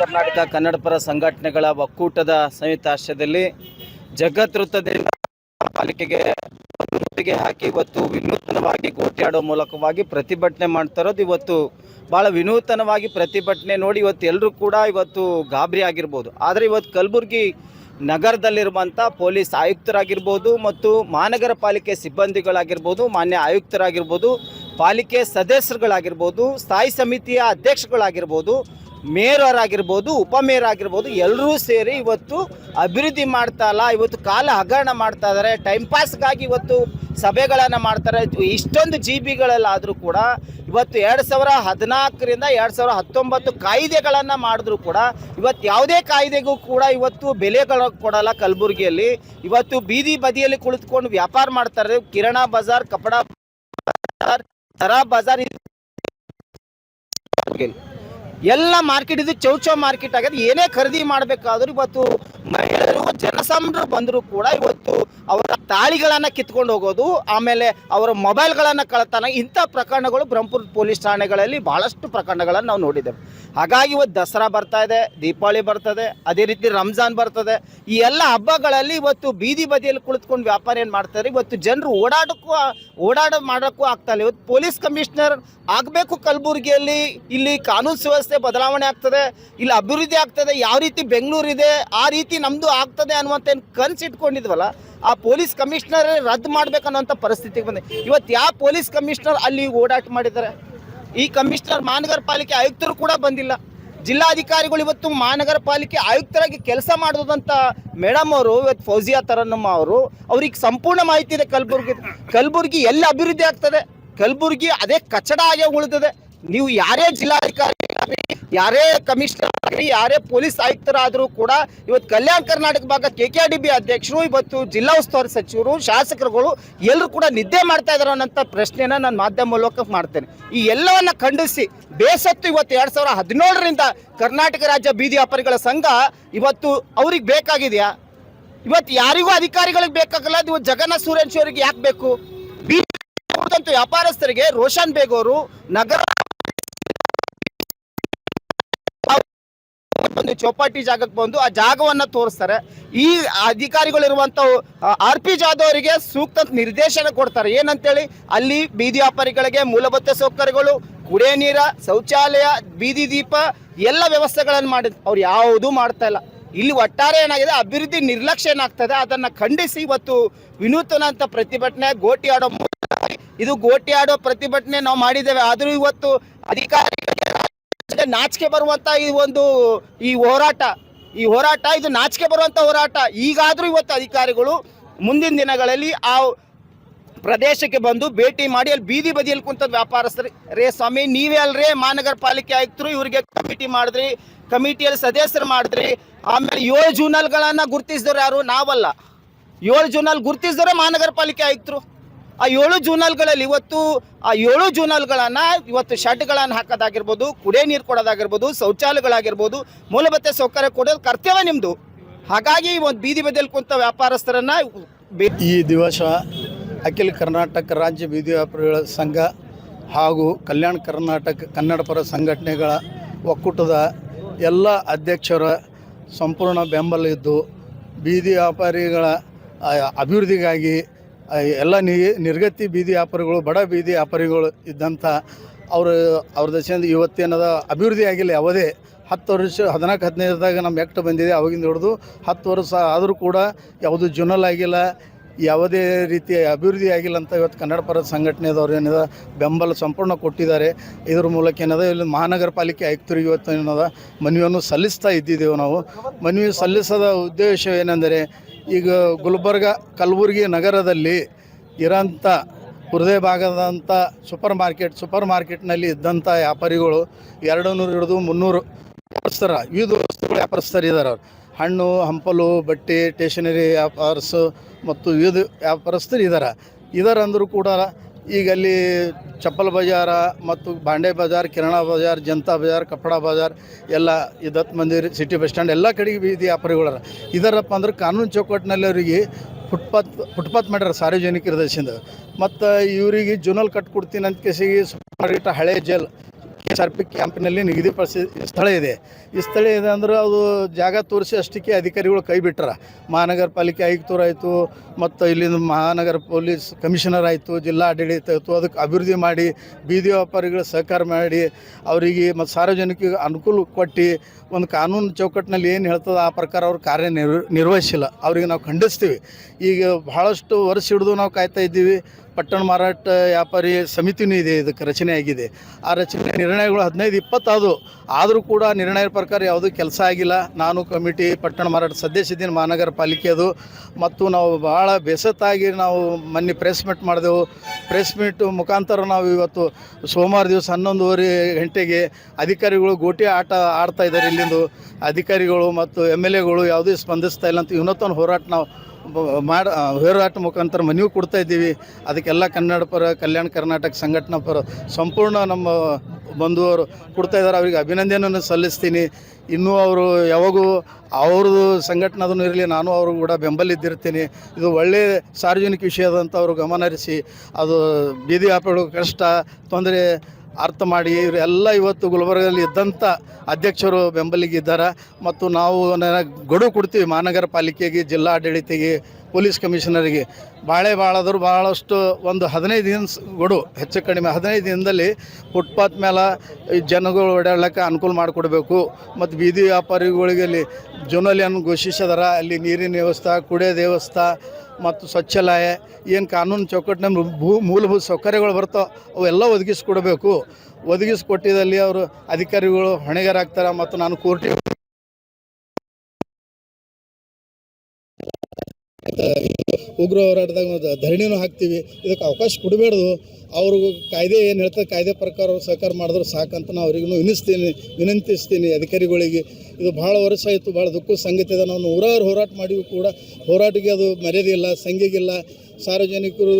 ಕರ್ನಾಟಕ ಕನ್ನಡ ಪರ ಸಂಘಟನೆಗಳ ಒಕ್ಕೂಟದ ಸಂಯುಕ್ತ ಆಶ್ರಯದಲ್ಲಿ ಜಗತ್ ವೃತ್ತದಿಂದ ಪಾಲಿಕೆಗೆ ಹಾಕಿ ಇವತ್ತು ವಿನೂತನವಾಗಿ ಕೋಟ್ಯಾಡೋ ಮೂಲಕವಾಗಿ ಪ್ರತಿಭಟನೆ ಮಾಡ್ತಾ ಇರೋದು ಇವತ್ತು ಭಾಳ ವಿನೂತನವಾಗಿ ಪ್ರತಿಭಟನೆ ನೋಡಿ ಇವತ್ತು ಎಲ್ಲರೂ ಕೂಡ ಇವತ್ತು ಗಾಬರಿ ಆಗಿರ್ಬೋದು. ಆದರೆ ಇವತ್ತು ಕಲಬುರಗಿ ನಗರದಲ್ಲಿರುವಂಥ ಪೊಲೀಸ್ ಆಯುಕ್ತರಾಗಿರ್ಬೋದು ಮತ್ತು ಮಹಾನಗರ ಪಾಲಿಕೆ ಸಿಬ್ಬಂದಿಗಳಾಗಿರ್ಬೋದು, ಮಾನ್ಯ ಆಯುಕ್ತರಾಗಿರ್ಬೋದು ಪಾಲಿಕೆ ಸದಸ್ಯರುಗಳಾಗಿರ್ಬೋದು, ಸ್ಥಾಯಿ ಸಮಿತಿಯ ಅಧ್ಯಕ್ಷಗಳಾಗಿರ್ಬೋದು ಮೇಯರ್ ಆಗಿರ್ಬೋದು ಉಪಮೇಯರ್ ಆಗಿರ್ಬೋದು ಎಲ್ಲರೂ ಸೇರಿ ಇವತ್ತು ಅಭಿವೃದ್ಧಿ ಮಾಡ್ತಾ ಇಲ್ಲ. ಇವತ್ತು ಕಾಲ ಹಗರಣ ಮಾಡ್ತಾ ಇದ್ದಾರೆ. ಟೈಮ್ ಪಾಸ್ಗಾಗಿ ಇವತ್ತು ಸಭೆಗಳನ್ನು ಮಾಡ್ತಾರೆ ಇಷ್ಟೊಂದು ಜಿ ಬಿಗಳಲ್ಲಾದರೂ ಕೂಡ ಇವತ್ತು ಎರಡು ಸಾವಿರ ಹದಿನಾಲ್ಕರಿಂದ ಎರಡು ಸಾವಿರ ಹತ್ತೊಂಬತ್ತು ಕಾಯ್ದೆಗಳನ್ನು ಮಾಡಿದ್ರು ಕೂಡ ಇವತ್ತು ಯಾವುದೇ ಕಾಯ್ದೆಗೂ ಕೂಡ ಇವತ್ತು ಬೆಲೆಗಳು ಕೊಡಲ್ಲ ಕಲಬುರಗಿಯಲ್ಲಿ. ಇವತ್ತು ಬೀದಿ ಬದಿಯಲ್ಲಿ ಕುಳಿತುಕೊಂಡು ವ್ಯಾಪಾರ ಮಾಡ್ತಾರೆ ಕಿರಣ ಬಜಾರ್, ಕಪಡ ತರಾ ಬಜಾರ್ ಎಲ್ಲ ಮಾರ್ಕೆಟ್ ಇದು ಚೌಚೌ ಮಾರ್ಕೆಟ್ ಆಗ್ಯದ ಏನೇ ಖರೀದಿ ಮಾಡಬೇಕಾದ್ರೂ ಇವತ್ತು ಮಹಿಳೆಯರು, ಜನಸಾಮಾನ್ಯರು ಬಂದರೂ ಕೂಡ ಇವತ್ತು ಅವರ ತಾಳಿಗಳನ್ನು ಕಿತ್ಕೊಂಡು ಹೋಗೋದು, ಆಮೇಲೆ ಅವರ ಮೊಬೈಲ್ಗಳನ್ನು ಕಳತಾನ, ಇಂಥ ಪ್ರಕರಣಗಳು ಬ್ರಹ್ಮಪುರ ಪೊಲೀಸ್ ಠಾಣೆಗಳಲ್ಲಿ ಭಾಳಷ್ಟು ಪ್ರಕರಣಗಳನ್ನು ನಾವು ನೋಡಿದ್ದೇವೆ. ಹಾಗಾಗಿ ಇವತ್ತು ದಸರಾ ಬರ್ತಾ ಇದೆ, ದೀಪಾವಳಿ ಬರ್ತದೆ, ಅದೇ ರೀತಿ ರಂಜಾನ್ ಬರ್ತದೆ. ಈ ಎಲ್ಲ ಹಬ್ಬಗಳಲ್ಲಿ ಇವತ್ತು ಬೀದಿ ಬದಿಯಲ್ಲಿ ಕುಳಿತುಕೊಂಡು ವ್ಯಾಪಾರ ಏನು ಮಾಡ್ತಾರೆ, ಇವತ್ತು ಜನರು ಓಡಾಡೋಕ್ಕೂ, ಓಡಾಡ ಮಾಡೋಕ್ಕೂ ಆಗ್ತಾ ಇಲ್ಲ. ಇವತ್ತು ಪೊಲೀಸ್ ಕಮಿಷನರ್ ಆಗಬೇಕು ಕಲಬುರಗಿಯಲ್ಲಿ, ಇಲ್ಲಿ ಕಾನೂನು ಸುವ್ಯವಸ್ಥೆ ಬದಲಾವಣೆ ಆಗ್ತದೆ, ಇಲ್ಲಿ ಅಭಿವೃದ್ಧಿ ಆಗ್ತದೆ, ಯಾವ ರೀತಿ ಬೆಂಗಳೂರಿದೆ, ಆ ರೀತಿ ನಮ್ಮದು ಆಗ್ತದೆ ಅನ್ನುವಂಥ ಏನು ಆ ಪೊಲೀಸ್ ಕಮಿಷನರ್ ರದ್ದು ಮಾಡ್ಬೇಕನ್ನುವಂಥ ಪರಿಸ್ಥಿತಿಗೆ ಬಂದೆ. ಇವತ್ತು ಯಾವ ಪೊಲೀಸ್ ಕಮಿಷನರ್ ಅಲ್ಲಿ ಓಡಾಟ ಮಾಡಿದ್ದಾರೆ? ಈ ಕಮಿಷನರ್ ಮಹಾನಗರ ಪಾಲಿಕೆ ಆಯುಕ್ತರು ಕೂಡ ಬಂದಿಲ್ಲ. ಜಿಲ್ಲಾಧಿಕಾರಿಗಳು ಇವತ್ತು ಮಹಾನಗರ ಪಾಲಿಕೆ ಆಯುಕ್ತರಾಗಿ ಕೆಲಸ ಮಾಡೋದಂತ ಮೇಡಮ್ ಅವರು, ಇವತ್ತು ಫೌಜಿಯಾ ತರನ್ನಮ್ಮ ಅವರು, ಅವ್ರಿಗೆ ಸಂಪೂರ್ಣ ಮಾಹಿತಿ ಇದೆ ಕಲಬುರ್ಗಿ. ಕಲಬುರ್ಗಿ ಎಲ್ಲಿ ಅಭಿವೃದ್ಧಿ ಆಗ್ತದೆ? ಕಲಬುರ್ಗಿ ಅದೇ ಕಚಡ ಆಗೇ ಉಳಿದಿದೆ. ನೀವು ಯಾರೇ ಜಿಲ್ಲಾಧಿಕಾರಿ ಆಗಲಿ ಯಾರೇ ಕಮಿಷನರ್ ಆಗಲಿ, ಯಾರೇ ಪೊಲೀಸ್ ಆಯುಕ್ತರಾದರೂ ಕೂಡ ಇವತ್ತು ಕಲ್ಯಾಣ ಕರ್ನಾಟಕ ಭಾಗ ಕೆ ಕೆ ಡಿ ಬಿ ಅಧ್ಯಕ್ಷರು, ಇವತ್ತು ಜಿಲ್ಲಾ ಉಸ್ತುವಾರಿ ಸಚಿವರು, ಶಾಸಕರುಗಳು ಎಲ್ಲರೂ ಕೂಡ ನಿದ್ದೆ ಮಾಡ್ತಾ ಇದಾರೆ ಅನ್ನೋಂಥ ಪ್ರಶ್ನೆನ ನಾನು ಮಾಧ್ಯಮ ಮೂಲಕ ಮಾಡ್ತೇನೆ. ಈ ಎಲ್ಲವನ್ನ ಖಂಡಿಸಿ, ಬೇಸತ್ತು ಇವತ್ತು ಎರಡು ಸಾವಿರ ಹದಿನೇಳರಿಂದ ಕರ್ನಾಟಕ ರಾಜ್ಯ ಬೀದಿ ವ್ಯಾಪಾರಿಗಳ ಸಂಘ ಇವತ್ತು ಅವ್ರಿಗೆ ಬೇಕಾಗಿದೆಯಾ? ಇವತ್ತು ಯಾರಿಗೂ ಅಧಿಕಾರಿಗಳಿಗೆ ಬೇಕಾಗಲ್ಲ ಇವತ್ತು ಜಗನ್ನಾಥ್ ಸೂರ್ಯವಂಶಿ ಅವರಿಗೆ ಯಾಕೆ ಬೇಕು? ಬೀದಿ ವ್ಯಾಪಾರಸ್ಥರಿಗೆ ರೋಷನ್ ಬೇಗ್ ಅವರು ನಗರ ಒಂದು ಚೌಪಾಟಿ ಜಾಗಕ್ಕೆ ಬಂದು ಆ ಜಾಗವನ್ನ ತೋರಿಸ್ತಾರೆ. ಈ ಅಧಿಕಾರಿಗಳಿರುವಂತ ಆರ್ ಪಿ ಜಾಧವ್ ಅವರಿಗೆ ಸೂಕ್ತ ನಿರ್ದೇಶನ ಕೊಡ್ತಾರೆ. ಏನಂತೇಳಿ? ಅಲ್ಲಿ ಬೀದಿ ವ್ಯಾಪಾರಿಗಳಿಗೆ ಮೂಲಭೂತ ಸೌಕರ್ಯಗಳು, ಕುಡಿಯ ನೀರ, ಶೌಚಾಲಯ, ಬೀದಿ ದೀಪ, ಎಲ್ಲ ವ್ಯವಸ್ಥೆಗಳನ್ನು ಮಾಡಿದ್ರು ಅವ್ರು ಯಾವುದೂ ಮಾಡ್ತಾ ಇಲ್ಲ. ಇಲ್ಲಿ ಒಟ್ಟಾರೆ ಏನಾಗಿದೆ? ಅಭಿವೃದ್ಧಿ ನಿರ್ಲಕ್ಷ್ಯ ಏನಾಗ್ತದೆ? ಅದನ್ನ ಖಂಡಿಸಿ ಇವತ್ತು ವಿನೂತನ ಅಂತ ಪ್ರತಿಭಟನೆ ಗೋಟಿ ಆಡೋ ಇದು ಗೋಟಿ ಆಡೋ ಪ್ರತಿಭಟನೆ ನಾವು ಮಾಡಿದ್ದೇವೆ. ಆದರೂ ಇವತ್ತು ಅಧಿಕಾರಿಗಳಿಗೆ ನಾಚಿಕೆ ಬರುವಂತ ಈ ಒಂದು ಈ ಹೋರಾಟ. ಈ ಹೋರಾಟ ಇದು ನಾಚಿಕೆ ಬರುವಂತ ಹೋರಾಟ. ಈಗಾದರೂ ಇವತ್ತು ಅಧಿಕಾರಿಗಳು ಮುಂದಿನ ದಿನಗಳಲ್ಲಿ ಆ ಪ್ರದೇಶಕ್ಕೆ ಬಂದು ಭೇಟಿ ಮಾಡಿ ಅಲ್ಲಿ ಬೀದಿ ಬದಿಯಲ್ಲಿ ಕುಂತ ವ್ಯಾಪಾರಸ್ಥರು. ರೇ ಸ್ವಾಮಿ, ನೀವೇ ಅಲ್ರೇ ಮಹಾನಗರ ಪಾಲಿಕೆ ಆಯುಕ್ತರು ಇವರಿಗೆ ಕಮಿಟಿ ಮಾಡಿದ್ರಿ. ಕಮಿಟಿಯಲ್ಲಿ ಸದಸ್ಯರು ಮಾಡಿದ್ರಿ. ಆಮೇಲೆ ಏಳು ಜೂನಲ್ಗಳನ್ನು ಗುರುತಿಸಿದವ್ರು ಯಾರು? ನಾವಲ್ಲ. ಏಳು ಜೂನಲ್ ಗುರುತಿಸಿದವರೇ ಮಹಾನಗರ ಪಾಲಿಕೆ ಆಯುಕ್ತರು. ಆ ಏಳು ಜೂನಲ್ಗಳಲ್ಲಿ ಇವತ್ತು ಆ ಏಳು ಜೂನಲ್ಗಳನ್ನು ಇವತ್ತು ಶೆಡ್ಗಳನ್ನು ಹಾಕೋದಾಗಿರ್ಬೋದು, ಕುಡಿಯೋ ನೀರು ಕೊಡೋದಾಗಿರ್ಬೋದು, ಶೌಚಾಲಯಗಳಾಗಿರ್ಬೋದು, ಮೂಲಭೂತ ಸೌಕರ್ಯ ಕೊಡೋದು ಕರ್ತವ್ಯ ನಿಮ್ಮದು ಹಾಗಾಗಿ ಒಂದು ಬೀದಿ ಬದಿಯಲ್ಲಿ ಕುಂತ ವ್ಯಾಪಾರಸ್ಥರನ್ನ ಈ ದಿವಸ ಅಖಿಲ ಕರ್ನಾಟಕ ರಾಜ್ಯ ಬೀದಿ ವ್ಯಾಪಾರಿಗಳ ಸಂಘ ಹಾಗೂ ಕಲ್ಯಾಣ ಕರ್ನಾಟಕ ಕನ್ನಡ ಪರ ಸಂಘಟನೆಗಳ ಒಕ್ಕೂಟದ ಎಲ್ಲ ಅಧ್ಯಕ್ಷರ ಸಂಪೂರ್ಣ ಬೆಂಬಲ ಇದ್ದು ಬೀದಿ ವ್ಯಾಪಾರಿಗಳ ಅಭಿವೃದ್ಧಿಗಾಗಿ ಎಲ್ಲ ನಿ ನಿರ್ಗತಿ ಬೀದಿ ವ್ಯಾಪಾರಿಗಳು, ಬಡ ಬೀದಿ ವ್ಯಾಪಾರಿಗಳು ಇದ್ದಂಥ ಅವರು, ಅವ್ರ ದಶೆಯಿಂದ ಇವತ್ತೇನದ ಅಭಿವೃದ್ಧಿ ಆಗಿಲ್ಲ ಯಾವುದೇ. ಹತ್ತು ವರ್ಷ, ಹದಿನಾಲ್ಕು ಹದಿನೈದುದಾಗ ನಮ್ಮ ಎಕ್ಟ್ ಬಂದಿದೆ, ಅವಾಗಿಂದ ಹಿಡಿದು ಹತ್ತು ವರ್ಷ ಆದರೂ ಕೂಡ ಯಾವುದು ಜುನಲ್ ಆಗಿಲ್ಲ, ಯಾವುದೇ ರೀತಿಯ ಅಭಿವೃದ್ಧಿ ಆಗಿಲ್ಲ ಅಂತ ಇವತ್ತು ಕನ್ನಡ ಪರ ಸಂಘಟನೆದವ್ರು ಏನಿದೆ, ಬೆಂಬಲ ಸಂಪೂರ್ಣ ಕೊಟ್ಟಿದ್ದಾರೆ. ಇದ್ರ ಮೂಲಕ ಏನದ, ಇಲ್ಲಿ ಮಹಾನಗರ ಪಾಲಿಕೆ ಆಯುಕ್ತರಿಗೆ ಇವತ್ತು ಏನದ, ಮನವಿಯನ್ನು ಸಲ್ಲಿಸ್ತಾ ಇದ್ದಿದ್ದೇವೆ ನಾವು. ಮನವಿ ಸಲ್ಲಿಸದ ಉದ್ದೇಶ ಏನೆಂದರೆ ಈಗ ಗುಲ್ಬರ್ಗ ಕಲಬುರಗಿ ನಗರದಲ್ಲಿ ಇರೋಂಥ ಹೃದಯ ಭಾಗದಂಥ ಸೂಪರ್ ಮಾರ್ಕೆಟ್, ಸೂಪರ್ ಮಾರ್ಕೆಟ್ನಲ್ಲಿ ಇದ್ದಂಥ ವ್ಯಾಪಾರಿಗಳು ಎರಡು ನೂರು ಹಿಡಿದು ಮುನ್ನೂರು ವ್ಯಾಪಾರಸ್ಥರ, ವಿವಿಧ ವಸ್ತುಗಳು ವ್ಯಾಪಾರಸ್ಥರು ಇದ್ದಾರೆ ಅವ್ರು. ಹಣ್ಣು, ಹಂಪಲು, ಬಟ್ಟೆ, ಸ್ಟೇಷನರಿ ವ್ಯಾಪಾರಸು ಮತ್ತು ವಿವಿಧ ವ್ಯಾಪಾರಸ್ಥರು ಇದ್ದಾರೆ. ಇದರಂದರೂ ಕೂಡ ಈಗ ಅಲ್ಲಿ ಚಪ್ಪಲ್ ಬಜಾರ ಮತ್ತು ಬಾಂಡೆ ಬಜಾರ್, ಕಿರಣ ಬಜಾರ್, ಜನತಾ ಬಜಾರ್ ಕಪ್ಪಡ ಬಜಾರ್, ಎಲ್ಲ ಈ Datt Mandir city bus stand ಎಲ್ಲ ಕಡೆಗೆ ಬೀದಿ ವ್ಯಾಪಾರಿಗಳರ ಇದರಪ್ಪ ಅಂದ್ರೆ ಕಾನೂನು ಚೌಕಟ್ಟಿನಲ್ಲಿ ಅವರಿಗೆ ಫುಟ್ಪಾತ್ ಫುಟ್ಪಾತ್ ಮಾಡ್ಯಾರ ಸಾರ್ವಜನಿಕರ ದೇಶದಿಂದ ಮತ್ತು ಇವರಿಗೆ ಜುನಲ್ ಕಟ್ಕೊಡ್ತೀನಿ ಅಂತ ಕೇಸಿಗೆ ಇಟ್ಟ ಹಳೆ ಜೈಲ್. ಎಸ್ ಆರ್ ಪಿ ಕ್ಯಾಂಪಿನಲ್ಲಿ ನಿಗದಿಪಡಿಸಿದ ಸ್ಥಳ ಇದೆ. ಈ ಸ್ಥಳ ಇದೆ ಅಂದ್ರೆ ಅದು ಜಾಗ ತೋರಿಸಿ ಅಷ್ಟಕ್ಕೆ ಅಧಿಕಾರಿಗಳು ಕೈ ಬಿಟ್ರ ಮಹಾನಗರ ಪಾಲಿಕೆ ಆಯುಕ್ತರು ಆಯಿತು, ಮತ್ತು ಇಲ್ಲಿಂದ ಮಹಾನಗರ ಪೊಲೀಸ್ ಕಮಿಷನರ್ ಆಯಿತು, ಜಿಲ್ಲಾ ಆಡಳಿತ ಆಯಿತು, ಅದಕ್ಕೆ ಅಭಿವೃದ್ಧಿ ಮಾಡಿ, ಬೀದಿ ವ್ಯಾಪಾರಿಗಳ ಸಹಕಾರ ಮಾಡಿ, ಅವರಿಗೆ ಮತ್ತು ಸಾರ್ವಜನಿಕರಿಗೆ ಅನುಕೂಲ ಕೊಟ್ಟು ಒಂದು ಕಾನೂನು ಚೌಕಟ್ಟಿನಲ್ಲಿ ಏನು ಹೇಳ್ತದೆ ಆ ಪ್ರಕಾರ ಅವ್ರು ಕಾರ್ಯ ನಿರ್ವ, ನಿರ್ವಹಿಸಿಲ್ಲ. ಅವರಿಗೆ ನಾವು ಖಂಡಿಸ್ತೀವಿ. ಈಗ ಬಹಳಷ್ಟು ವರ್ಷ ಹಿಡಿದು ನಾವು ಕಾಯ್ತಾ ಇದ್ದೀವಿ. ಪಟ್ಟಣ ಮಾರಾಟ ವ್ಯಾಪಾರಿ ಸಮಿತಿನೂ ಇದೆ, ಇದಕ್ಕೆ ರಚನೆ ಆಗಿದೆ. ಆ ರಚನೆ ನಿರ್ಣಯಗಳು ಹದಿನೈದು, ಇಪ್ಪತ್ತಾದು. ಆದರೂ ಕೂಡ ನಿರ್ಣಯದ ಪ್ರಕಾರ ಯಾವುದೂ ಕೆಲಸ ಆಗಿಲ್ಲ. ನಾನು ಕಮಿಟಿ, ಪಟ್ಟಣ ಮಾರಾಟ ಸದಸ್ಯ ಸದಸ್ಯದಿನ ಮಹಾನಗರ ಪಾಲಿಕೆ ಅದು. ಮತ್ತು ನಾವು ಭಾಳ ಬೇಸತ್ತಾಗಿ ನಾವು ಮೊನ್ನೆ ಪ್ರೆಸ್ ಮೀಟ್ ಮಾಡಿದೆವು. ಪ್ರೆಸ್ ಮೀಟ್ ಮುಖಾಂತರ ನಾವು ಇವತ್ತು ಸೋಮವಾರ ದಿವಸ ಹನ್ನೊಂದುವರೆ ಗಂಟೆಗೆ ಅಧಿಕಾರಿಗಳು ಗೋಟಿ ಆಟ ಆಡ್ತಾ ಇದ್ದಾರೆ. ಇಲ್ಲಿಂದು ಅಧಿಕಾರಿಗಳು ಮತ್ತು ಎಂ ಎಲ್ ಎಗಳು ಯಾವುದೇ ಸ್ಪಂದಿಸ್ತಾ ಇಲ್ಲ ಅಂತ ಇವನತ್ತೊಂದು ಹೋರಾಟ ನಾವು ಮಾಡ ಹೋರಾಟ ಮುಖಾಂತರ ಮನವಿ ಕೊಡ್ತಾ ಇದ್ದೀವಿ. ಅದಕ್ಕೆಲ್ಲ ಕನ್ನಡ ಪರ, ಕಲ್ಯಾಣ ಕರ್ನಾಟಕ ಸಂಘಟನಾ ಪರ ಸಂಪೂರ್ಣ ನಮ್ಮ ಬಂಧುವರು ಕೊಡ್ತಾ ಇದ್ದಾರೆ. ಅವರಿಗೆ ಅಭಿನಂದನೆಯನ್ನು ಸಲ್ಲಿಸ್ತೀನಿ. ಇನ್ನೂ ಅವರು ಯಾವಾಗೂ ಅವ್ರದ್ದು ಸಂಘಟನೆ ಇರಲಿ, ನಾನು ಅವರು ಕೂಡ ಬೆಂಬಲಿದ್ದಿರ್ತೀನಿ ಇದು ಒಳ್ಳೆಯ ಸಾರ್ವಜನಿಕ ವಿಷಯದಂತ ಅವರು ಗಮನ ಹರಿಸಿ, ಅದು ಬೀದಿ ವ್ಯಾಪಾರಿಗಳು ಕಷ್ಟ, ತೊಂದರೆ ಅರ್ಥ ಮಾಡಿ ಇವರೆಲ್ಲ ಇವತ್ತು ಗುಲ್ಬರ್ಗದಲ್ಲಿ ಇದ್ದಂಥ ಅಧ್ಯಕ್ಷರು ಬೆಂಬಲಿಗಿದ್ದಾರೆ. ಮತ್ತು ನಾವು ಗಡುವು ಕೊಡ್ತೀವಿ ಮಹಾನಗರ ಪಾಲಿಕೆಗೆ, ಜಿಲ್ಲಾಡಳಿತಿಗೆ, ಪೊಲೀಸ್ ಕಮಿಷನರಿಗೆ. ಭಾಳ ಭಾಳಾದರೂ ಭಾಳಷ್ಟು ಒಂದು ಹದಿನೈದು ದಿನ ಗಡು ಹೆಚ್ಚು ಕಡಿಮೆ ಹದಿನೈದು ದಿನದಲ್ಲಿ ಫುಟ್ಪಾತ್ ಮೇಲೆ ಜನಗಳು ಓಡಾಡ್ಲಿಕ್ಕೆ ಅನುಕೂಲ ಮಾಡಿಕೊಡ್ಬೇಕು. ಮತ್ತು ಬೀದಿ ವ್ಯಾಪಾರಿಗಳಿಗೆ ಅಲ್ಲಿ ಜೋನಲ್ಲಿ ಘೋಷಿಸಿದಾರ. ಅಲ್ಲಿ ನೀರಿನ ವ್ಯವಸ್ಥೆ, ಕುಡಿಯೋ ವ್ಯವಸ್ಥೆ ಮತ್ತು ಸ್ವಚ್ಛಾಲಯ, ಏನು ಕಾನೂನು ಚೌಕಟ್ಟಿನ ಭೂ ಮೂಲಭೂತ ಸೌಕರ್ಯಗಳು ಬರ್ತಾವೆ ಅವೆಲ್ಲ ಒದಗಿಸ್ಕೊಡ್ಬೇಕು. ಒದಗಿಸ್ಕೊಟ್ಟಿದಲ್ಲಿ ಅವರು ಅಧಿಕಾರಿಗಳು ಹೊಣೆಗಾರಾಗ್ತಾರೆ ಮತ್ತು ನಾನು ಕೋರ್ಟಿಗೆ ಉಗ್ರ ಹೋರಾಟದಾಗ ಧರಣಿನೂ ಹಾಕ್ತೀವಿ. ಇದಕ್ಕೆ ಅವಕಾಶ ಕೊಡಬೇಡ್ದು. ಅವ್ರಿಗೂ ಕಾಯ್ದೆ ಏನು ಹೇಳ್ತಾರೆ ಕಾಯ್ದೆ ಪ್ರಕಾರ ಅವ್ರು ಸಹಕಾರ ಮಾಡಿದ್ರು ಸಾಕಂತ ನಾವು ಅವ್ರಿಗೂ ವಿನಿಸ್ತೀನಿ ವಿನಂತಿಸ್ತೀನಿ ಅಧಿಕಾರಿಗಳಿಗೆ. ಇದು ಭಾಳ ವರ್ಷ ಆಯಿತು, ಭಾಳ ದುಃಖ ಸಂಗತಿ ಇದೆ. ನಾವು ನೂರಾರು ಹೋರಾಟ ಮಾಡಿಯೂ ಕೂಡ. ಹೋರಾಟಕ್ಕೆ ಅದು ಮರ್ಯಾದೆ ಇಲ್ಲ ಸಂಘಿಗಿಲ್ಲ ಸಾರ್ವಜನಿಕರು